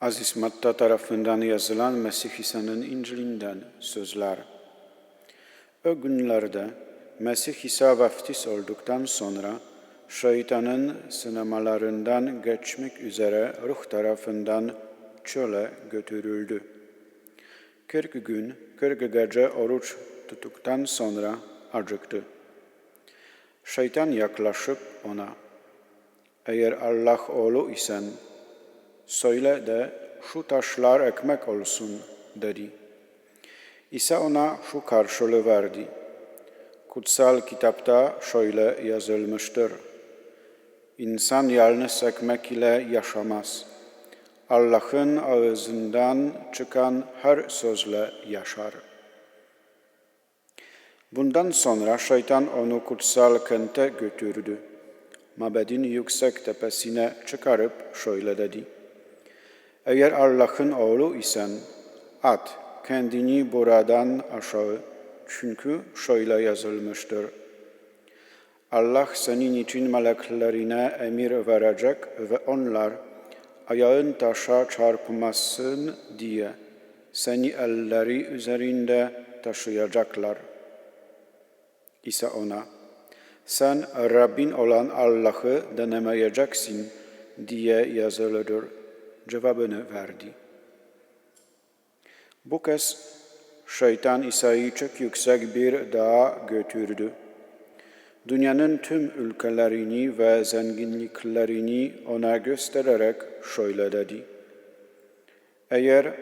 Aziz Matta tarafından yazılan Mesih İsa'nın İncil'inden sözler. O günlerde Mesih İsa vaftiz olduktan sonra şeytanın sınamalarından geçmek üzere ruh tarafından çöle götürüldü. Kırk gün, kırk gece oruç tuttuktan sonra acıktı. Şeytan yaklaşıp ona, eğer Allah oğlu isen, söyle de şu taşlar ekmek olsun dedi. İsa ona şu karşılığı verdi. Kutsal kitapta şöyle yazılmıştır. İnsan yalnız ekmek ile yaşamaz. Allah'ın ağzından çıkan her sözle yaşar. Bundan sonra şeytan onu kutsal kente götürdü. Mabedin yüksek tepesine çıkarıp şöyle dedi. Eğer Allah'ın oğlu isen at kendini buradan aşağı çünkü şöyle yazılmıştır. Allah senin için meleklerine emir verecek ve onlar ayağın taşa çarpmasın diye seni elleri üzerinde taşıyacaklar. İsa ona, sen Rabbin olan Allah'ı denemeyeceksin diye yazılıdır cevabını verdi. Bu kez şeytan İsa'yı çok yüksek bir dağa götürdü. Dünyanın tüm ülkelerini ve zenginliklerini ona göstererek şöyle dedi. Eğer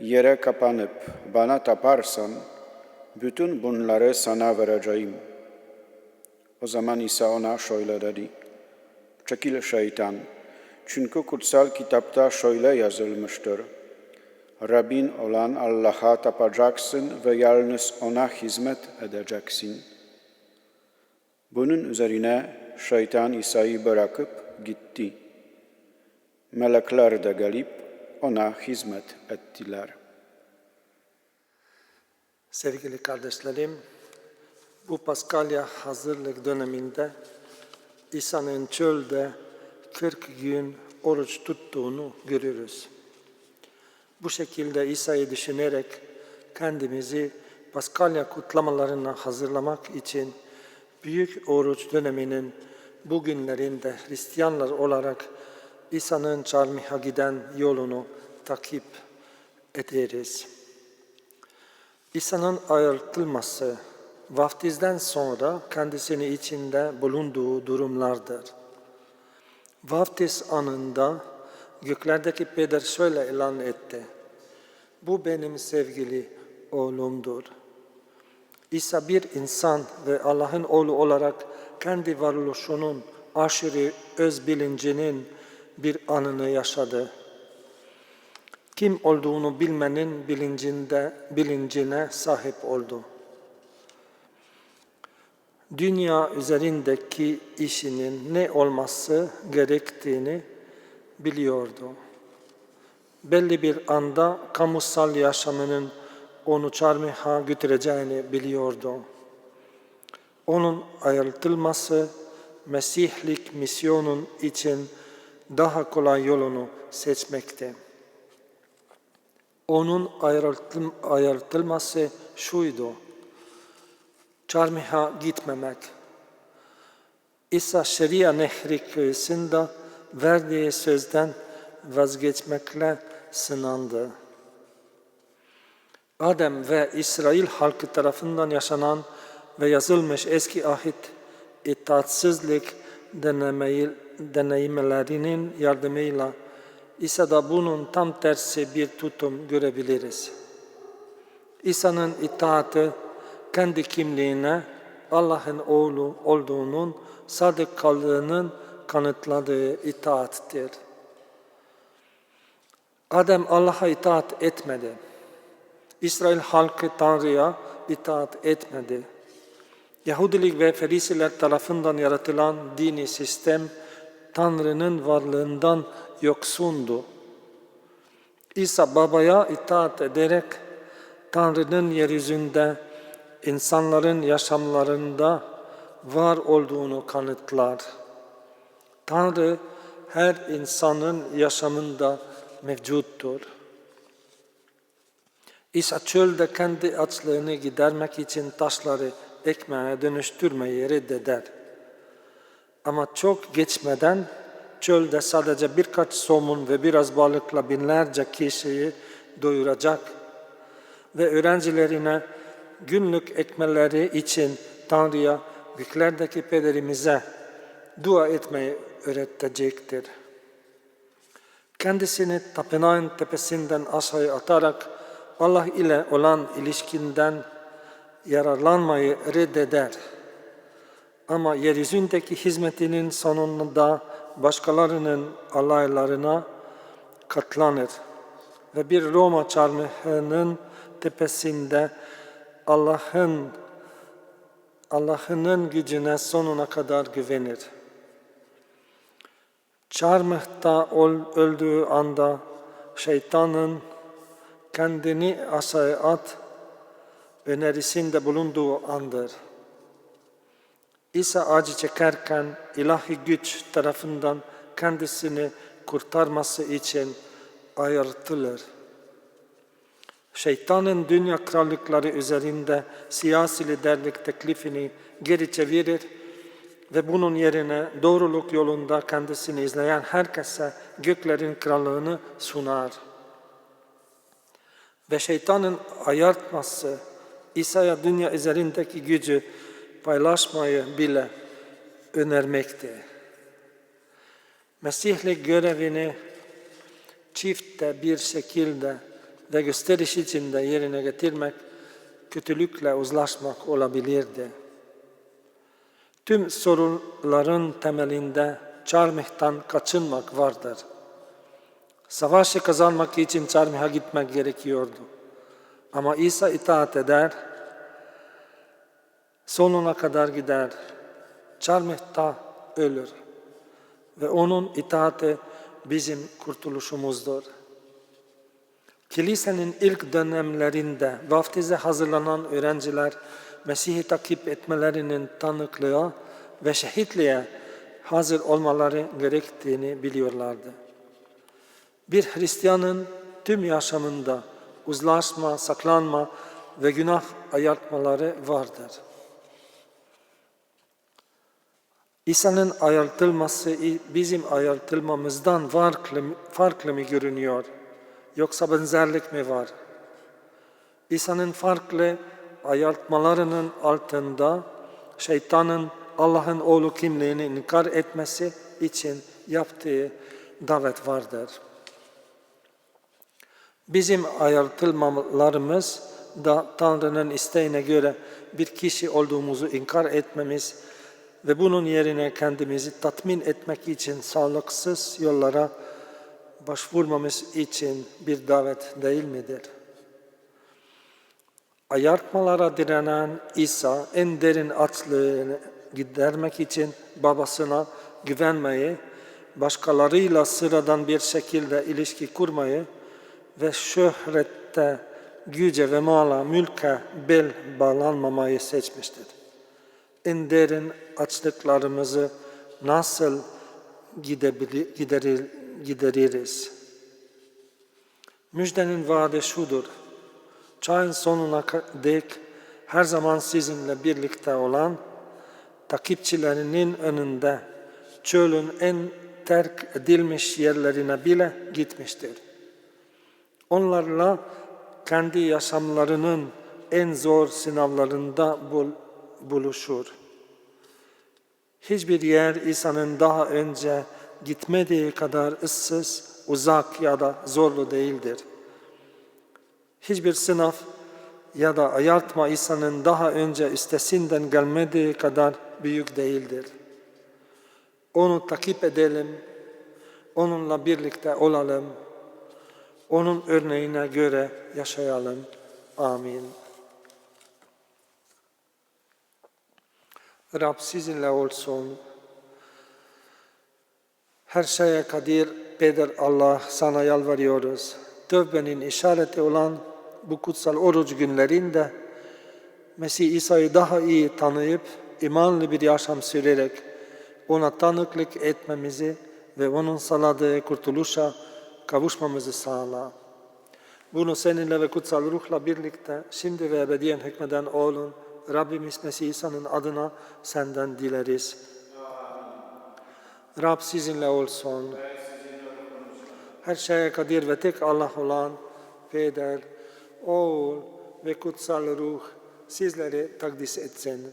yere kapanıp bana taparsan, bütün bunları sana vereceğim. O zaman İsa ona şöyle dedi. Çekil şeytan, çünkü kutsal kitapta şöyle yazılmıştır. Rabbin olan Allah'a tapacaksın ve yalnız ona hizmet edeceksin. Bunun üzerine şeytan İsa'yı bırakıp gitti. Melekler de gelip ona hizmet ettiler. Sevgili kardeşlerim, bu Paskalya hazırlık döneminde İsa'nın çölde 40 gün oruç tuttuğunu görürüz. Bu şekilde İsa'yı düşünerek kendimizi Paskalya kutlamalarına hazırlamak için büyük oruç döneminin bugünlerinde Hristiyanlar olarak İsa'nın çarmıha giden yolunu takip ederiz. İsa'nın ayrılması vaftizden sonra kendisini içinde bulunduğu durumlardır. Vaftiz anında göklerdeki peder şöyle ilan etti. Bu benim sevgili oğlumdur. İsa bir insan ve Allah'ın oğlu olarak kendi varoluşunun aşırı öz bilincinin bir anını yaşadı. Kim olduğunu bilmenin bilincinde bilincine sahip oldu. Dünya üzerindeki işinin ne olması gerektiğini biliyordu. Belli bir anda kamusal yaşamının onu çarmıha götüreceğini biliyordu. Onun ayrıltılması Mesihlik misyonun için daha kolay yolunu seçmekte. Onun ayrıltılması şuydu. Çarmıha gitmemek. İsa Şeria Nehri kıyısında verdiği sözden vazgeçmekle sınandı. Adem ve İsrail halkı tarafından yaşanan ve yazılmış eski ahit itaatsizlik deneyimlerinin yardımıyla İsa'da bunun tam tersi bir tutum görebiliriz. İsa'nın itaati kendi kimliğine Allah'ın oğlu olduğunun sadık kaldığının kanıtladığı itaattir. Adem Allah'a itaat etmedi. İsrail halkı Tanrı'ya itaat etmedi. Yahudilik ve Ferisiler tarafından yaratılan dini sistem Tanrı'nın varlığından yoksundu. İsa babaya itaat ederek Tanrı'nın yeryüzünde insanların yaşamlarında var olduğunu kanıtlar. Tanrı her insanın yaşamında mevcuttur. İsa çölde kendi açlığını gidermek için taşları ekmeğe dönüştürmeyi reddeder. Ama çok geçmeden çölde sadece birkaç somun ve biraz balıkla binlerce kişiyi doyuracak ve öğrencilerine günlük ekmeleri için Tanrı'ya göklerdeki pederimize dua etmeyi öğretecektir. Kendisini tapınağın tepesinden aşağı atarak Allah ile olan ilişkinden yararlanmayı reddeder. Ama yeryüzündeki hizmetinin sonunda başkalarının alaylarına katlanır ve bir Roma çarmıhının tepesinde Allah'ın Allah'ının gücüne sonuna kadar güvenir. Çarmıhta öldüğü anda şeytanın kendini aşağı at önerisinde bulunduğu andır. İsa acı çekerken ilahi güç tarafından kendisini kurtarması için ayırtılır. Şeytanın dünya krallıkları üzerinde siyasi liderlik teklifini geri çevirir ve bunun yerine doğruluk yolunda kendisini izleyen herkese göklerin krallığını sunar. Ve şeytanın ayartması İsa'ya dünya üzerindeki gücü paylaşmayı bile önermekte. Mesih'le görevini çifte bir şekilde ve gösteriş içinde yerine getirmek, kötülükle uzlaşmak olabilirdi. Tüm sorunların temelinde çarmıhtan kaçınmak vardır. Savaşı kazanmak için çarmıha gitmek gerekiyordu. Ama İsa itaat eder, sonuna kadar gider, çarmıhta ölür. Ve onun itaati bizim kurtuluşumuzdur. Kilisenin ilk dönemlerinde vaftize hazırlanan öğrenciler Mesih'i takip etmelerinin tanıklığa ve şehitliğe hazır olmaları gerektiğini biliyorlardı. Bir Hristiyanın tüm yaşamında uzlaşma, saklanma ve günah ayartmaları vardır. İsa'nın ayartılması bizim ayartılmamızdan farklı, farklı mı görünüyor? Yoksa benzerlik mi var? İsa'nın farklı ayartmalarının altında şeytanın Allah'ın oğlu kimliğini inkar etmesi için yaptığı davet vardır. Bizim ayartılmalarımız da Tanrı'nın isteğine göre bir kişi olduğumuzu inkar etmemiz ve bunun yerine kendimizi tatmin etmek için sağlıksız yollara başvurmamız için bir davet değil midir? Ayartmalara direnen İsa en derin açlığını gidermek için babasına güvenmeyi, başkalarıyla sıradan bir şekilde ilişki kurmayı ve şöhrette, güce ve mala, mülke bel bağlanmamayı seçmiştir. En derin açlıklarımızı nasıl giderir, gideririz? Müjdenin vaadi şudur. Çağın sonuna dek her zaman sizinle birlikte olan takipçilerinin önünde çölün en terk edilmiş yerlerine bile gitmiştir. Onlarla kendi yaşamlarının en zor sınavlarında bul buluşur. Hiçbir yer İsa'nın daha önce gitmediği kadar ıssız, uzak ya da zorlu değildir. Hiçbir sınav ya da ayartma İsa'nın daha önce üstesinden gelmediği kadar büyük değildir. Onu takip edelim, onunla birlikte olalım, onun örneğine göre yaşayalım. Amin. Rab sizinle olsun. Her şeye kadir Peder Allah sana yalvarıyoruz. Tövbenin işareti olan bu kutsal oruç günlerinde Mesih İsa'yı daha iyi tanıyıp imanlı bir yaşam sürerek ona tanıklık etmemizi ve onun sağladığı kurtuluşa kavuşmamızı sağla. Bunu seninle ve kutsal ruhla birlikte şimdi ve ebediyen hükmeden oğlun Rabbimiz Mesih İsa'nın adına senden dileriz. Rab sizinle olsun. Her şeye kadir ve tek Allah olan Peder, Oğul ve Kutsal Ruh sizleri takdis etsin.